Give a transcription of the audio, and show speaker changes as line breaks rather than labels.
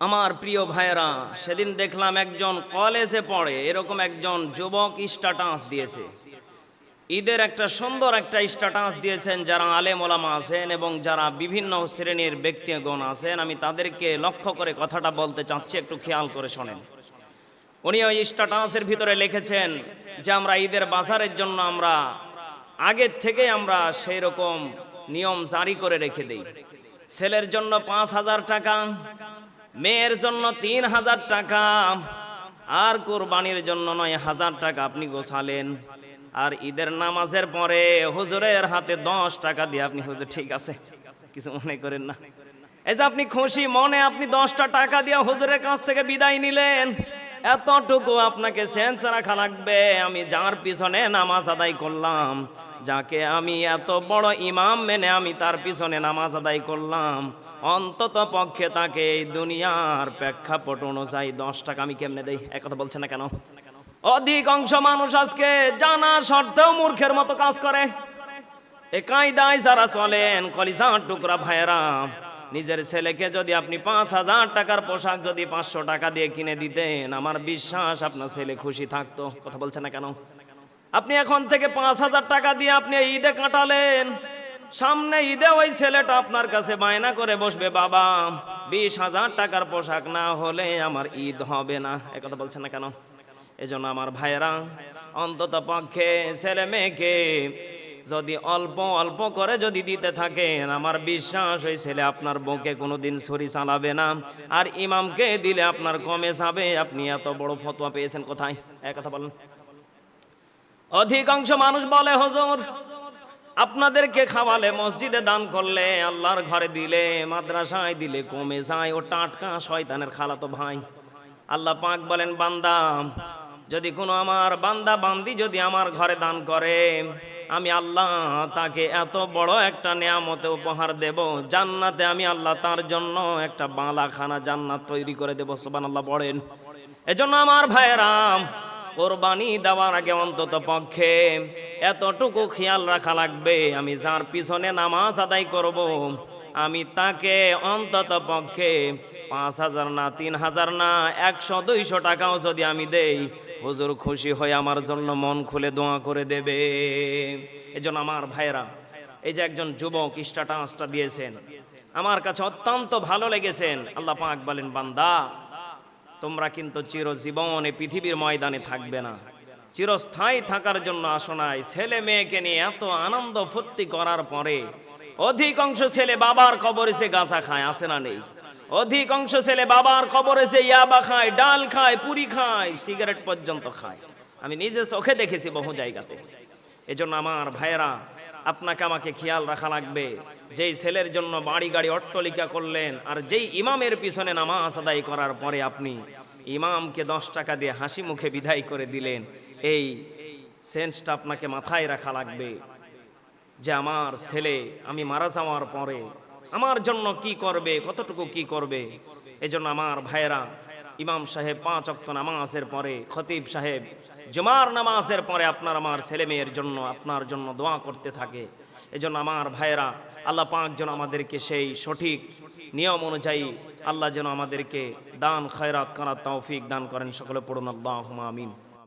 আমার প্রিয় ভাইয়েরা, সেদিন দেখলাম একজন কলেজে পড়ে, এরকম একজন যুবক স্ট্যাটাস দিয়েছে। ঈদের একটা সুন্দর একটা স্ট্যাটাস দিয়েছেন যারা আলেম ওলামা আছেন এবং যারা বিভিন্ন শ্রেণির ব্যক্তিগণ আছেন। আমি তাদেরকে লক্ষ্য করে কথাটা বলতে চাচ্ছি, একটু খেয়াল করে শোনেন। উনি ওই স্ট্যাটাসের ভিতরে লিখেছেন যে, আমরা ঈদের বাজারের জন্য আমরা আগের থেকে আমরা সেই রকম নিয়ম জারি করে রেখে দিই। ছেলের জন্য পাঁচ হাজার টাকা মেয়ের জন্য তিন হাজার টাকা, আর কোরবানির জন্য নয় হাজার টাকা আপনি গোছালেন। আর ঈদের নামাজের পরে হুজুরের হাতে দশ টাকা দিয়ে আপনি, হুজুর ঠিক আছে, কিছু মনে করেন না। এই যে আপনি খুশি মনে আপনি দশটা টাকা দিয়ে হুজুরের কাছ থেকে বিদায় নিলেন, এতটুকু আপনাকে সেন্স রাখা লাগবে, আমি যার পিছনে নামাজ আদায় করলাম। যাকে আমি এত বড় ইমাম মেনে আমি তার পিছনে নামাজ আদায় করলাম, অন্তত পক্ষে তাকে এই দুনিয়ার প্রেক্ষাপট অনুযায়ী দশ টাকা আমি কেমনে দেই? একথা বলছে না কেন? অধিকাংশ মানুষ আজকে জানা সত্ত্বেও মূর্খের মতো কাজ করে। এ কায়দায় যারা চলেন, কলিজার টুকরা ভাইয়েরা, নিজের ছেলেকে যদি আপনি পাঁচ হাজার টাকার পোশাক যদি পাঁচশো টাকা দিয়ে কিনে দিতেন, আমার বিশ্বাস আপনার ছেলে খুশি থাকতো। কথা বলছে না কেন? আপনি এখন থেকে পাঁচ হাজার টাকা দিয়ে আপনি ঈদে কাটালেন। সামনে ঈদে ওই ছেলেটা আপনার কাছে বায়না করে বসবে, বাবা, বিশ হাজার টাকার পোশাক না হলে আমার ঈদ হবে না। একথা বলছে না কেন? এজন্য আমার ভাইয়েরা, অন্তত পক্ষে ছেলে মেয়েকে যদি অল্প অল্প করে যদি দিতে থাকেন, আমার বিশ্বাস ওই ছেলে আপনার বউকে কোনো দিন ছুরি চালাবে না। আর ইমামকে দিলে আপনার কমে যাবে। আপনি এত বড় ফতোয়া পেয়েছেন কোথায়? এক কথা বলেন। অধিকাংশ মানুষ বলে, হজুর, আপনাদেরকে খাওয়ালে মসজিদে দান করলে আল্লাহর ঘরে দিলে, মাদ্রাসায় দিলে কমে যায়। ও টাটকা শয়তানের খালাতো ভাই। আল্লাহ পাক বলেন, বান্দা, যদি কোনো আমার বান্দা বান্দি যদি আমার ঘরে দান করে, আমি আল্লাহ তাকে এত বড় একটা নেয়ামতে উপহার দেব। জান্নাতে আমি আল্লাহ তার জন্য একটা বালাখানা জান্নাত তৈরি করে দেব। সোবান আল্লাহ বলেন। এজন্য আমার ভাইয়েরাম কোরবানি দেওয়ার আগে অন্তত পক্ষে এতটুকু খেয়াল রাখা লাগবে আমি যার পিছনে নামাজ আদায় করব। আমি তাকে অন্তত পক্ষে পাঁচ হাজার না, তিন হাজার না, একশো, দুইশো টাকাও যদি আমি দেই, হুজুর খুশি হয়ে আমার জন্য মন খুলে দোয়া করে দেবে এজন্য আমার ভাইয়েরা, এই যে একজন যুবক স্ট্যাটাসটা দিয়েছেন, আমার কাছে অত্যন্ত ভালো লেগেছেন আল্লাহ পাক বলেন, বান্দা তোমরা কিন্তু চিরজীবন এই পৃথিবীর ময়দানে থাকবে না। চিরস্থায়ী থাকার জন্য আসো নাই। ছেলে মেয়েকে নিয়ে এত আনন্দ ফুর্তি করার পরে অধিকাংশ ছেলে বাবার কবরে সে গাঁজা খায়, আসে না নেই। অধিকাংশ ছেলে বাবার কবরে সে ইয়াবা খায়, ডাল খায়, পুরি খায়, সিগারেট পর্যন্ত খায়। আমি নিজে চোখে দেখেছি বহু জায়গাতে। এজন্য আমার ভাইয়েরা, আপনাকে আমাকে খেয়াল রাখা লাগবে। যেই ছেলের জন্য বাড়ি গাড়ি অট্টলিকা করলেন আর যেই ইমামের পিছনে নামাজ আদায় করার পরে আপনি ইমামকে দশ টাকা দিয়ে হাসি মুখে বিদায় করে দিলেন, এই সেন্সটা আপনাকে মাথায় রাখা লাগবে যে আমার ছেলে আমি মারা যাওয়ার পরে আমার জন্য কি করবে, কতটুকু কি করবে, এজন্য আমার ভাইয়েরা ইমাম সাহেব পাঁচ অক্ত নামাজের পরে, খতিব সাহেব জমার নামাজের পরে আপনার আমার ছেলে মেয়ের জন্য আপনার জন্য দোয়া করতে থাকে। এজন্য আমার ভাইয়েরা, আল্লাহ পাক যেন আমাদেরকে সেই সঠিক নিয়ম অনুযায়ী আল্লাহ যেন আমাদেরকে দান, খায়রাত করার তৌফিক দান করেন। সকলে পড়ুন আল্লাহ আমিন।